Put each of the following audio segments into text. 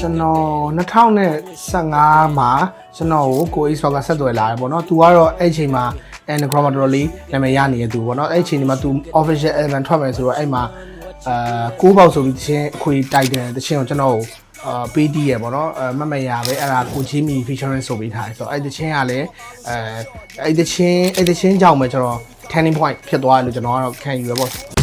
ကျွန်တော်2015မှာကျွန်တော်ကိုကို Xbox ကဆက်သွယ်လာတယ်ပေါ့နော်။ तू ကတော့အဲ့အချိန်မှာ Anagram တော်တော်လေးနာမည်ရနေတဲ့သူပေါ့နော်။အဲ့အချိန်ဒီမှာ तू official event ထွက်မယ်ဆိုတော့အဲ့မှာအာကိုးပေါက်ဆိုပြီးတချင်းအခွေတိုက်တယ်တချင်းကိုကျွန်တော်ကိုအာပေးတီးရပေါ့နော်အဲမမရပဲအဲ့ဒါကိုချင်းမီ featuring ဆိုပေးထားတယ်ဆိုတော့အဲ့တချင်းကလည်းအဲအဲ့တချင်းအဲ့တချင်းကြောင့်ပဲကျွန်တော် turning point ဖြစ်သွားတယ်လို့ကျွန်တော်ကတော့ခံယူရပေါ့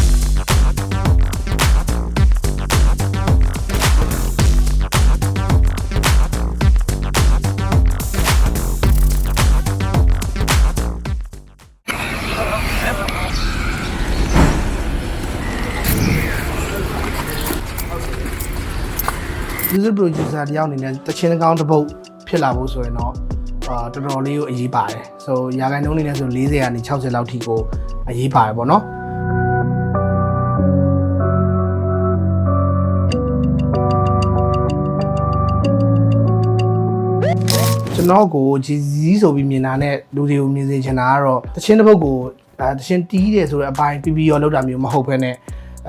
user producer တယောက်အနေနဲ့တချင်းကောင်းတစ်ပုတ်ဖြစ်လာဖို့ဆိုရင်တော့အာတော်တော်လေးကိုအရေးပါတယ်ဆိုရာခိုင်နှုန်းအနေနဲ့ဆို40ကနေ60လောက်ထိကိုအရေးပါတယ်ပေါ့နော်ကျွန်တော်ကိုဂျီဇီဆိုပြီးမြင်တာနဲ့လူတွေကိုမြင်စေချင်တာကတော့တချင်းတစ်ပုတ်ကိုအဲတချင်းတီးတယ်ဆိုတဲ့အပိုင်းပြီးပြီးရောလောက်တာမျိုးမဟုတ်ဘဲနဲ့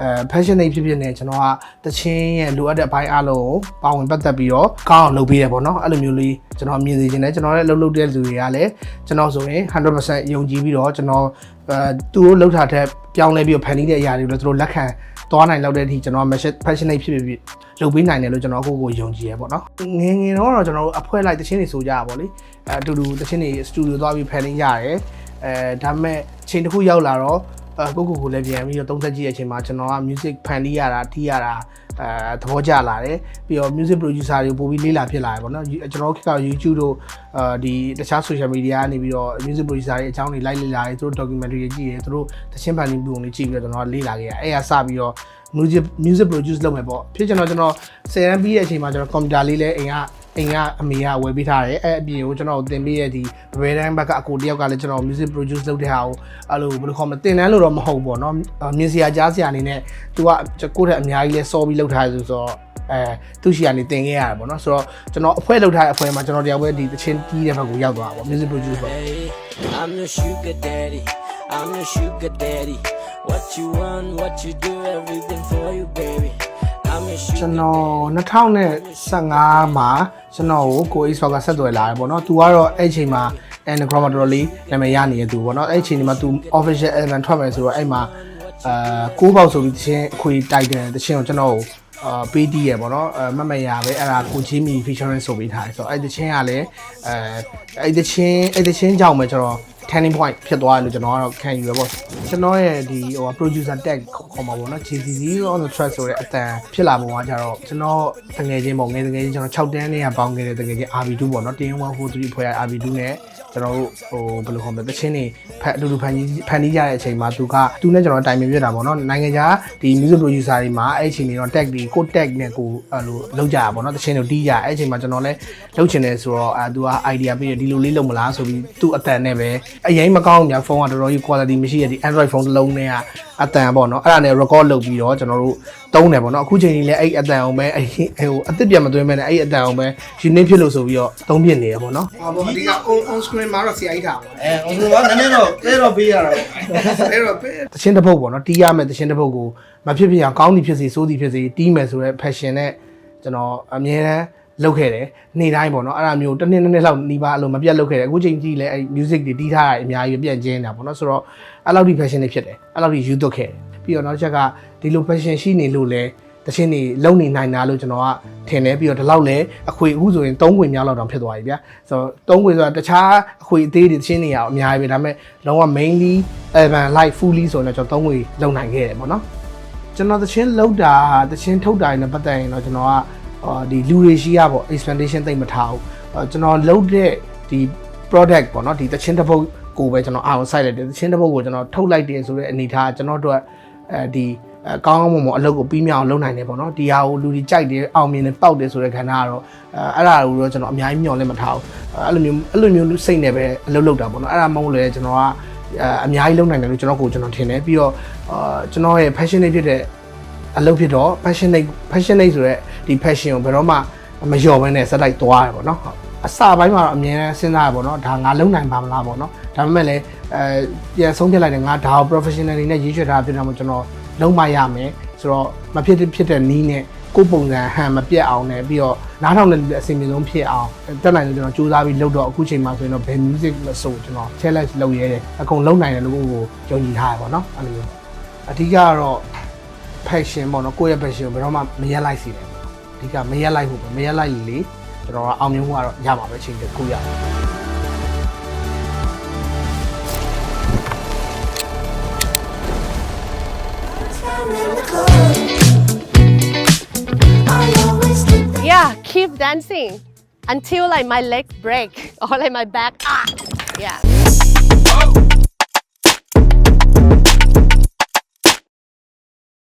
အဲ passionate ဖြစ်ဖြစ်နဲ့ကျွန်တော်ကတချင်းရဲ့လိုအပ်တဲ့အပိုင်းအလုံးကိုပါဝင်ပတ်သက်ပြီးတော့ကောင်းအောင်လုပ်ပေးတယ်ပေါ့နော်အဲ့လိုမျိုးလေးကျွန်တော်မြင်စေချင်တယ်ကျွန်တော်လည်းလှုပ်လှုပ်တဲ့လူတွေကလည်းကျွန်တော်ဆိုရင်100%ယုံကြည်ပြီးတော့ကျွန်တော်အဲသူတို့လှုပ်ထားတဲ့ပြောင်းလဲပြီးတော့ဖန်တီးတဲ့အရာတွေကိုလည်းသူတို့လက်ခံသွားနိုင်လောက်တဲ့အထိကျွန်တော် passionate ဖြစ်ဖြစ်ဖြစ်လုပ်ပေးနိုင်တယ်လို့ကျွန်တော်အခုကိုယုံကြည်ရပေါ့နော်ငယ်ငယ်တော့ကျွန်တော်တို့အဖွဲလိုက်တချင်းတွေဆိုကြတာပေါ့လေအဲအတူတူတချင်းတွေစတူဒီယိုသွားပြီးဖန်တီးရတယ်အဲဒါပေမဲ့ချိန်တစ်ခုရောက်လာတော့အဲ ကိုကိုကိုလည်းပြန်ပြီးတော့သုံးသက်ကြည့်တဲ့အချိန်မှာကျွန်တော်က music ဖန်တီးရတာတီးရတာအဲသဘောကျလာတယ်ပြီးတော့ music producer တွေပို့ပြီးလေးလာဖြစ်လာတယ်ပေါ့နော်ကျွန်တော်ခေတ်က YouTube တို့အဲဒီတခြား social media ကနေပြီးတော့ music producer တွေအကြောင်းတွေလိုက်လေ့လာတယ်သူတို့ documentary တွေကြည့်တယ်သူတို့သချင်းဖန်တီးပုံတွေကြည့်ပြီးတော့ကျွန်တော်လေ့လာခဲ့ရအဲ့ရစပြီးတော့ music music produce လုပ်မယ်ပေါ့ဖြစ်ကျွန်တော်ကျွန်တော်10ရန်ပြီးတဲ့အချိန်မှာကျွန်တော် computer လေးလဲအိမ်က အိမ်ကအမေကဝယ်ပေးထားတယ်အဲ့အပြင်ကိုကျွန်တော်သင်ပေးရတဲ့ဒီဘယ်တိုင်းဘက်ကအကိုတယောက်ကလည်းကျွန်တော် music produce လုပ်တဲ့ဟာကိုအဲ့လိုဘယ်လိုခေါ်မလဲသင်တန်းလို့တော့မဟုတ်ဘူးပေါ့နော်မြင်စရာကြားစရာအနေနဲ့ तू ကကိုယ့်ထက်အများကြီးလဲစောပြီးလုပ်ထားရဆိုတော့အဲသူရှိကနေတင်ခဲ့ရတယ်ပေါ့နော်ဆိုတော့ကျွန်တော်အဖွဲလုပ်ထားတဲ့အဖွဲမှာကျွန်တော်တယောက်ပဲဒီတချင်းတီးတဲ့ဘက်ကိုရောက်သွားတာပေါ့ music produce ပေါ့ Hey, I'm your sugar daddy. I'm your sugar daddy. What you want, what you do, everything for you, baby. I'm your ကျွန် sugar တော်2015မှာကျွန်တော်ကိုကို Xbox ကဆက်သွယ်လာတယ်ပေါ့နော်။ तू ကတော့အဲ့ချိန်မှာ Anagram တော်တော်လေးနာမည်ရနေတဲ့သူပေါ့နော်။အဲ့ချိန်ဒီမှာ तू official event ထွက်မယ်ဆိုတော့အဲ့မှာအာကိုးပေါက်ဆိုပြီးတချင်းအခွေတိုက်တယ်တချင်းကိုကျွန်တော်ကိုအာပေးတီးရပေါ့နော်အဲမမရပဲအဲ့ဒါကိုချင်းမီ featuring ဆိုပေးထားတယ်ဆိုတော့အဲ့တချင်းကလည်းအဲအဲ့တချင်းအဲ့တချင်းကြောင့်ပဲကျွန်တော် turning point ဖြစ်သွားတယ်လို့ကျွန်တော်ကတော့ခံယူရပေါ့ကျွန်တော်ရဲ့ဒီဟို producer tag ခေါ်မှာပေါ့နော် JCC on the track ဆိုတဲ့အတန်ဖြစ်လာပုံကကြတော့ကျွန်တော်တငယ်ချင်းပေါ့ငယ်တငယ်ချင်းကျွန်တော်6တန်းနဲ့ကပေါင်းခဲ့တဲ့တငယ်ချင်း RB2 ပေါ့နော်တင်း143ဖွဲ့ရ RB2 နဲ့ ကျွန်တော်တို့ဟိုဘယ်လိုခေါ်မလဲတချင်းတွေဖက်အတူတူဖန်ကြီးဖန်တီးကြတဲ့အချိန်မှာသူကသူနဲ့ကျွန်တော်တိုင်ပင်ပြတာပေါ့နော်နိုင်ငံခြားဒီ music producer တွေမှာအဲ့အချိန်တွေတော့ tag တွေကို tag နဲ့ကိုအဲ့လိုလောက်ကြတာပေါ့နော်တချင်းတွေတီးကြအဲ့အချိန်မှာကျွန်တော်လည်းလောက်ချင်တယ်ဆိုတော့အဲသူက idea ပေးတယ်ဒီလိုလေးလုပ်မလားဆိုပြီးသူ့အတန်နဲ့ပဲအရင်မကောင်းညာဖုန်းကတော်တော်ကြီး quality မရှိရတဲ့ Android ဖုန်းတစ်လုံးနဲ့ကအတန်ပေါ့နော်အဲ့ဒါနဲ့ record လုပ်ပြီးတော့ကျွန်တော်တို့တုံးတယ်ပေါ့နော်အခုချိန်ကြီးလည်းအဲ့အတန်အောင်ပဲအဲ့ဟိုအသစ်ပြန်မသွင်းမဲနဲ့အဲ့အတန်အောင်ပဲ unique ဖြစ်လို့ဆိုပြီးတော့သုံးပြနေရပေါ့နော်ဟာပေါ့အဓိက on on screen မှာတော့ CI ထားပါအဲဟိုဆိုတော့နည်းနည်းတော့တဲတော့ပေးရတာပေါ့အဲ့တော့တချင်းတစ်ပုတ်ပေါ့နော်တီးရမယ်တချင်းတစ်ပုတ်ကိုမဖြစ်ဖြစ်အောင်ကောင်းသည်ဖြစ်စေဆိုးသည်ဖြစ်စေတီးမယ်ဆိုတော့ passion နဲ့ကျွန်တော်အမြဲတမ်းလုပ်ခဲ့တယ်နေ့တိုင်းပေါ့နော်အဲ့ဒါမျိုးတစ်နှစ်နှစ်နှစ်လောက်နီးပါအလိုမပြတ်လုပ်ခဲ့တယ်အခုချိန်ကြီးလည်းအဲ့ music တွေတီးထားတာအများကြီးပြန့်ကျင်းနေတာပေါ့နော်ဆိုတော့အဲ့လောက်ဒီ passion တွေဖြစ်တယ်အဲ့လောက်ဒီယူသွတ်ခဲ့တယ်ပြီးတော့နောက်တစ်ချက်ကဒီလို passion ရှိနေလို့လဲ တချင်းတွေလုံနေနိုင်တာလို့ကျွန်တော်ကထင်တယ်ပြီးတော့ဒီလောက်လဲအခွေအခုဆိုရင်၃ခွေမြောက်လောက်တောင်ဖြစ်သွားပြီဗျာဆိုတော့၃ခွေဆိုတာတခြားအခွေအသေးတွေတချင်းတွေကအများကြီးပဲဒါပေမဲ့လုံးဝ mainly urban life fully ဆိုရင်တော့ကျွန်တော်၃ခွေလုံနိုင်ခဲ့တယ်ပေါ့နော်ကျွန်တော်တချင်းလောက်တာတချင်းထုတ်တာနဲ့ပတ်သက်ရင်တော့ကျွန်တော်ကအော်ဒီလူတွေရှိရပေါ့ explanation သိမ့်မထားဘူးအော်ကျွန်တော်လုပ်တဲ့ဒီ product ပေါ့နော်ဒီတချင်းတစ်ပုတ်ကိုပဲကျွန်တော်အောင်ဆိုင်လိုက်တယ်တချင်းတစ်ပုတ်ကိုကျွန်တော်ထုတ်လိုက်တယ်ဆိုတဲ့အနေထားကျွန်တော်တို့အဲဒီ အဲကောင်းကောင်းမွန်မွန်အလုပ်ကိုပြီးမြောက်အောင်လုပ်နိုင်တယ်ပေါ့နော်ဒီဟာကိုလူတွေကြိုက်တယ်အောင်မြင်တယ်ပောက်တယ်ဆိုတဲ့ခန္ဓာကတော့အဲအဲ့ဒါကိုတော့ကျွန်တော်အများကြီးမျှော်လင့်မထားဘူးအဲ့လိုမျိုးအဲ့လိုမျိုးစိတ်နဲ့ပဲအလုပ်လုပ်တာပေါ့နော်အဲ့ဒါမဟုတ်လေကျွန်တော်ကအဲအများကြီးလုပ်နိုင်တယ်လို့ကျွန်တော်ကိုကျွန်တော်ထင်တယ်ပြီးတော့အာကျွန်တော်ရဲ့ passionate ဖြစ်တဲ့အလုပ်ဖြစ်တော့ passionate passionate ဆိုတဲ့ဒီ passion ကိုဘယ်တော့မှမလျော့ဘဲနဲ့စက်လိုက်သွားတယ်ပေါ့နော်ဟုတ်အစပိုင်းမှာတော့အမြဲတမ်းစဉ်းစားရပေါ့နော်ဒါငါလုံနိုင်ပါမလားပေါ့နော်ဒါပေမဲ့လည်းအဲပြန်ဆုံးဖြတ်လိုက်တယ်ငါဒါကို professionally နဲ့ရေးချွတ်ထားဖြစ်တာမို့ကျွန်တော် လုံးမရမယ်ဆိုတော့မဖြစ်ဖြစ်တဲ့နီးနဲ့ကိုယ်ပုံစံဟန်မပြတ်အောင်နဲ့ပြီးတော့နားထောင်တဲ့လူတွေအစီအစဉ်ဆုံးဖြစ်အောင်တက်နိုင်လို့ကျွန်တော်စူးစမ်းပြီးလုပ်တော့အခုချိန်မှာဆိုရင်တော့ဘယ် music မဆိုကျွန်တော် challenge လုပ်ရဲတယ်အကုန်လုပ်နိုင်တယ်လို့ကိုယုံကြည်ထားရပါတော့အဲ့လိုမျိုးအဓိကကတော့ passion ပေါ့နော်ကိုယ့်ရဲ့ passion ကိုဘယ်တော့မှမရက်လိုက်စီတယ်ပေါ့အဓိကမရက်လိုက်ဖို့ပဲမရက်လိုက်လေကျွန်တော်ကအောင်မြင်မှုကတော့ရမှာပဲအချိန်တစ်ခုရအော Yeah, keep dancing until like my legs break or like my back. Ah, yeah.